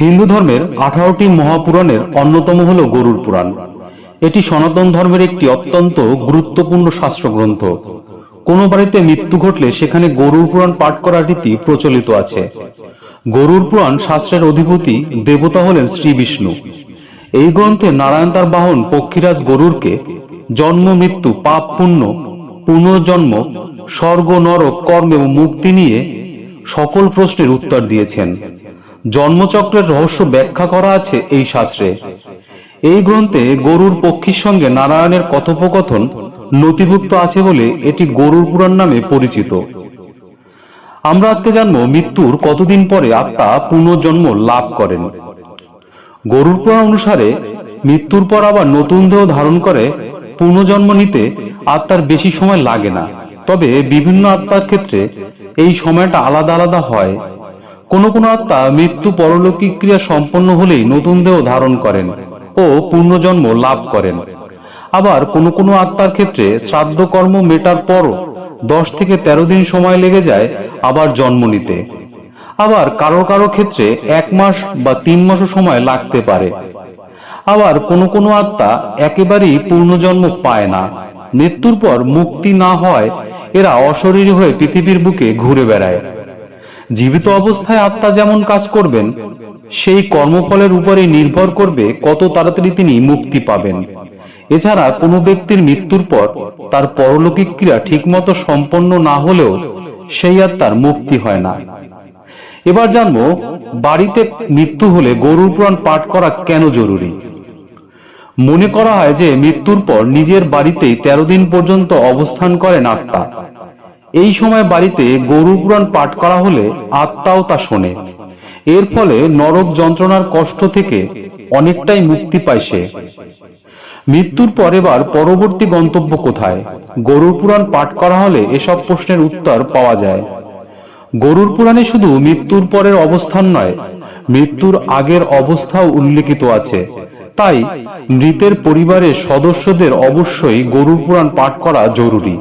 হিন্দু ধর্মের আঠারোটি মহাপুরাণের অন্যতম হল গরুর পুরাণ। এটি সনাতন ধর্মের একটি অত্যন্ত গুরুত্বপূর্ণ শাস্ত্রগ্রন্থ। কোনো বাড়িতে মৃত্যু ঘটলে সেখানে গরুর পুরাণ পাঠ করার রীতি প্রচলিত আছে। গরুর পুরাণ শাস্ত্রের অধিপতি দেবতা হলেন শ্রী বিষ্ণু। এই গ্রন্থে নারায়ণ তার বাহন পক্ষীরাজ গরুরকে জন্ম, মৃত্যু, পাপ, পুণ্য, পুনর্জন্ম, স্বর্গ, নরক, কর্ম এবং মুক্তি নিয়ে সকল প্রশ্নের উত্তর দিয়েছেন। জন্মচক্রের রহস্য ব্যাখ্যা করা আছে এই শাস্ত্রে। এই গ্রন্থে গরুর পক্ষীর সঙ্গে নারায়ণের কথোপকথন নথিভুক্ত আছে বলে এটি গরুর পুরাণ নামে পরিচিত। আমরা আজকে জানব মৃত্যুর কতদিন পরে আত্মা পুনর্জন্ম লাভ করেন। গরুর পুরাণ অনুসারে মৃত্যুর পর আবার নতুন দেহ ধারণ করে, পুনর্জন্ম নিতে আত্মার বেশি সময় লাগে না। তবে বিভিন্ন আত্মার ক্ষেত্রে এই সময়টা আলাদা আলাদা হয়। কোন কোন আত্মা মৃত্যু পরলৌকিক ক্রিয়া সম্পন্ন হলেই নতুন দেহ ধারণ করেন ও পুনর্জন্ম লাভ করেন। আবার কোন কোন আত্মার ক্ষেত্রে শ্রাদ্ধ কর্ম মেটার পর দশ থেকে তেরো দিন সময় লেগে যায় আবার জন্ম নিতে। আবার কারও কারও ক্ষেত্রে এক মাস বা তিন মাসও সময় লাগতে পারে। আবার কোন কোন আত্মা একেবারেই পূর্ণজন্ম পায় না। মৃত্যুর পর মুক্তি না হয়, এরা অশরীরী হয়ে পৃথিবীর বুকে ঘুরে বেড়ায়। জীবিত অবস্থায় আত্মা যেমন কাজ করবেন, সেই কর্মফলের উপরে নির্ভর করবে কত তাড়াতাড়ি তিনি মুক্তি পাবেন। এছাড়া কোনো ব্যক্তির মৃত্যুর পর তার পরলৌকিক ক্রিয়া ঠিকমতো সম্পন্ন না হলেও সেই আত্মার মুক্তি হয় না। এবার জানব, বাড়িতে মৃত্যু হলে গরুর পুরাণ পাঠ করা কেন জরুরি? মনে করা হয় যে মৃত্যুর পর নিজের বাড়িতেই তেরো দিন পর্যন্ত অবস্থান করেন আত্মা। এই সময় বাড়িতে গরু পুরাণ পাঠ করা হলে আত্মাও তা শোনে। এর ফলে নরক যন্ত্রণার কষ্ট থেকে অনেকটাই মুক্তি পায় সে। মৃত্যুর পর এবার পরবর্তী গন্তব্য কোথায়? গরুর পুরাণ পাঠ করা হলে এসব প্রশ্নের উত্তর পাওয়া যায়। গরুর পুরাণে শুধু মৃত্যুর পরের অবস্থান নয়, মৃত্যুর আগের অবস্থাও উল্লেখিত আছে। তাই মৃতের পরিবারের সদস্যদের অবশ্যই গরুর পুরাণ পাঠ করা জরুরি।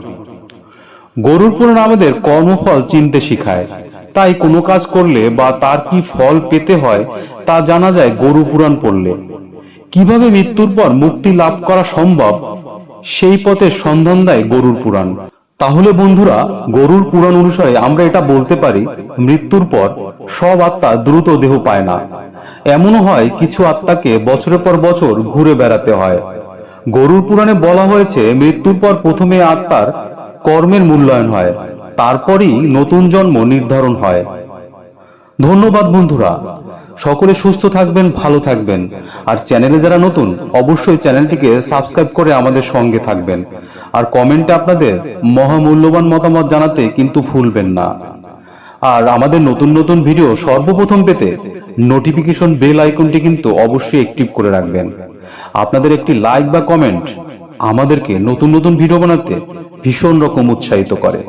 গরুর পুরাণ আমাদের কর্মফল চিনতে শিখায়। তাই কোনো কাজ করলে বা তার কি ফল পেতে হয়, তা জানা যায় গরু পুরাণ পড়লে। কীভাবে মৃত্যুর পর মুক্তি লাভ করা সম্ভব, সেই পথের সন্ধান দেয় গরুর পুরাণ। তাহলে বন্ধুরা, গরুর পুরাণ অনুসারে আমরা এটা বলতে পারি, মৃত্যুর পর সব আত্মা দ্রুত দেহ পায় না। এমনও হয় কিছু আত্মাকে বছরের পর বছর ঘুরে বেড়াতে হয়। গরুর পুরাণে বলা হয়েছে, মৃত্যুর পর প্রথমে আত্মার কর্মের মূল্যায়ন হয়, তারপরেই নতুন জন্ম নির্ধারণ হয়। ধন্যবাদ বন্ধুরা, সকলে সুস্থ থাকবেন, ভালো থাকবেন। আর চ্যানেলে যারা নতুন, অবশ্যই চ্যানেলটিকে সাবস্ক্রাইব করে আমাদের সঙ্গে থাকবেন। আর কমেন্টে আপনাদের মহামূল্যবান মতামত জানাতে কিন্তু ভুলবেন না। আর আমাদের নতুন নতুন ভিডিও সর্বপ্রথম পেতে নোটিফিকেশন বেল আইকনটি কিন্তু অবশ্যই অ্যাক্টিভ করে রাখবেন। আপনাদের একটি লাইক বা কমেন্ট আমাদেরকে নতুন নতুন ভিডিও বানাতে ভীষণ রকম উৎসাহিত করে।